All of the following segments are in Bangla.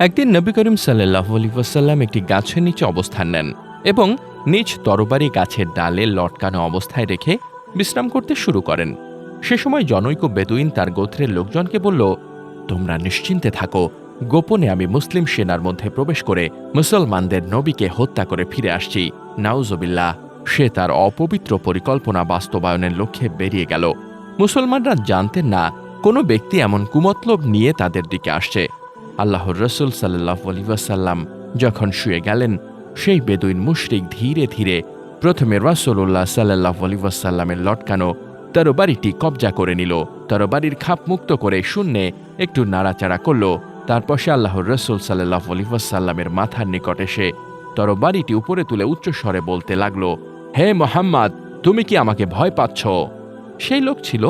একদিন নবী করিম সাল্লাহ আলিবাসাল্লাম একটি গাছের নিচে অবস্থান নেন এবং নিজ তরবারি গাছের ডালে লটকানো অবস্থায় রেখে বিশ্রাম করতে শুরু করেন। সে সময় জনৈক বেদুইন তার গোত্রের লোকজনকে বলল, তোমরা নিশ্চিন্তে থাকো, গোপনে আমি মুসলিম সেনার মধ্যে প্রবেশ করে মুসলমানদের নবীকে হত্যা করে ফিরে আসছি। নাউজবিল্লাহ, সে তার অপবিত্র পরিকল্পনা বাস্তবায়নের লক্ষ্যে বেরিয়ে গেল। মুসলমানরা জানতেন না, কোনো ব্যক্তি এমন কুমতলব নিয়ে তাদের দিকে আসছে। আল্লাহর রসুল সাল্লাহ আলিবাসাল্লাম যখন শুয়ে গেলেন, সেই বেদুইন মুশরিক ধীরে ধীরে প্রথমে রসুল্লাহ সাল্লাহ আলিবাসাল্লামের লটকানো তরবারিটি কবজা করে নিল। তরবারির খাপ মুক্ত করে শূন্যে একটু নাড়াচাড়া করল। তারপর সে আল্লাহর রসুল সাল্লাহ আলিবাসাল্লামের মাথার নিকট এসে তরবারিটি উপরে তুলে উচ্চস্বরে বলতে লাগল, হে মোহাম্মদ, তুমি কি আমাকে ভয় পাচ্ছ? সেই লোক ছিল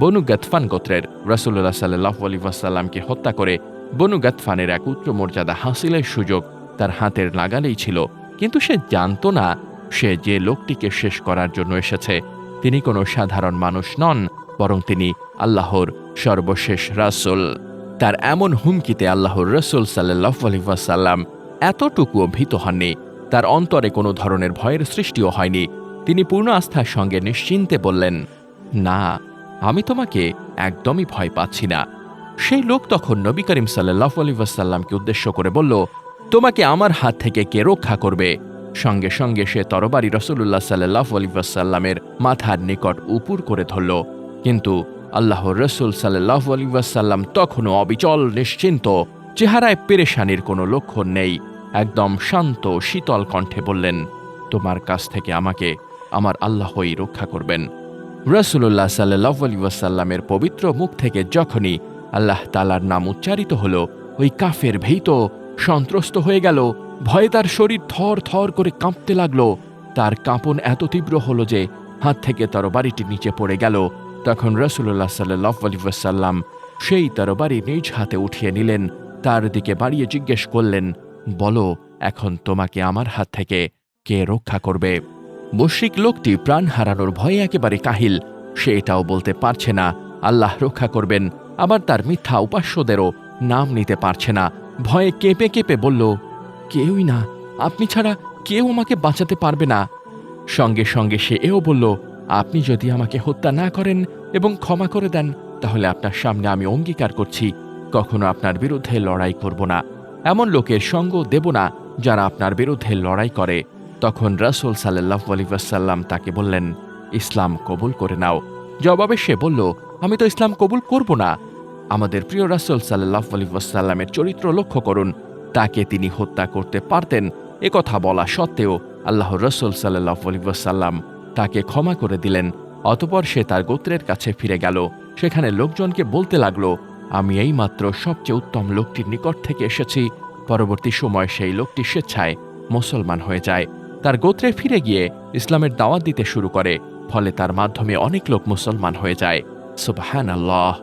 বনু গতফান গোত্রের। রসুল্লাহ সাল্লাহ আলিবাসাল্লামকে হত্যা করে বনু গতফানের এক উচ্চ মর্যাদা হাসিলের সুযোগ তার হাতের লাগালেই ছিল, কিন্তু সে জানত না সে যে লোকটিকে শেষ করার জন্য এসেছে। তিনি কোনো সাধারণ মানুষ নন, বরং তিনি আল্লাহর সর্বশেষ রাসুল। তার এমন হুমকিতে আল্লাহর রসুল সাল্লাহ এতটুকুও ভীত হননি। তার অন্তরে কোনো ধরনের ভয়ের সৃষ্টিও হয়নি। তিনি পূর্ণ আস্থার সঙ্গে নিশ্চিন্তে বললেন, না, আমি তোমাকে একদমই ভয় পাচ্ছি না। সেই লোক তখন নবী করিম সাল্লাহ আলিবাসাল্লামকে উদ্দেশ্য করে বলল, তোমাকে আমার হাত থেকে কে রক্ষা করবে? সঙ্গে সঙ্গে সে তরবারি রসুল্লাহ সাল্লাহ আলিবাসাল্লামের মাথার নিকট উপুর করে ধরল। কিন্তু আল্লাহ রসুল সাল্লাহ আলিবাসাল্লাম তখনও অবিচল, নিশ্চিন্ত, চেহারায় পেরেশানির কোনো লক্ষণ নেই, একদম শান্ত, শীতল কণ্ঠে বললেন, তোমার কাছ থেকে আমাকে আমার আল্লাহই রক্ষা করবেন। রসুল্লাহ সাল্লাহ আলিবাসাল্লামের পবিত্র মুখ থেকে যখনই আল্লাহ তালার নাম উচ্চারিত হল, ওই কাফের ভীত সন্ত্রস্ত হয়ে গেল, ভয়ে তার শরীর থর থর করে কাঁপতে লাগল। তার কাঁপন এত তীব্র হলো যে হাত থেকে তরবারিটি নিচে পড়ে গেল। তখন রসুল্লাহ সাল্লাহ আলিবাসাল্লাম সেই তরবারি নিজ হাতে উঠিয়ে নিলেন, তার দিকে বাড়িয়ে জিজ্ঞেস করলেন, বলো, এখন তোমাকে আমার হাত থেকে কে রক্ষা করবে? মুশ্রিক লোকটি প্রাণ হারানোর ভয়ে একেবারে কাহিল, সে এটাও বলতে পারছে না, আল্লাহ রক্ষা করবেন আবার তার মিথ্যা উপাস্যদেরও নাম নিতে পারছে না। ভয়ে কেঁপে কেঁপে বলল, কেউই না, আপনি ছাড়া কেউ আমাকে বাঁচাতে পারবে না। সঙ্গে সঙ্গে সে এও বলল, আপনি যদি আমাকে হত্যা না করেন এবং ক্ষমা করে দেন, তাহলে আপনার সামনে আমি অঙ্গীকার করছি। কখনো আপনার বিরুদ্ধে লড়াই করব না। এমন লোকের সঙ্গ দেব না যারা আপনার বিরুদ্ধে লড়াই করে। তখন রাসুল সাল্লাহ আলিবাসাল্লাম তাকে বললেন, ইসলাম কবুল করে নাও। জবাবে সে বলল, আমি তো ইসলাম কবুল করব না। আমাদের প্রিয় রাসুল সাল্লাহ আলিবাসাল্লামের চরিত্র লক্ষ্য করুন। তাকে তিনি হত্যা করতে পারতেন। কথা বলা সত্ত্বেও আল্লাহ রসুল সাল্লাহ আলিবাসাল্লাম তাকে ক্ষমা করে দিলেন। অতপর সে তার গোত্রের কাছে ফিরে গেল। সেখানে লোকজনকে বলতে লাগল, আমি এই মাত্র সবচেয়ে উত্তম লোকটির নিকট থেকে এসেছি। পরবর্তী সময় সেই লোকটি স্বেচ্ছায় মুসলমান হয়ে যায়। তার গোত্রে ফিরে গিয়ে ইসলামের দাওয়াত দিতে শুরু করে। ফলে তার মাধ্যমে অনেক লোক মুসলমান হয়ে যায়। সুবাহান আল্লাহ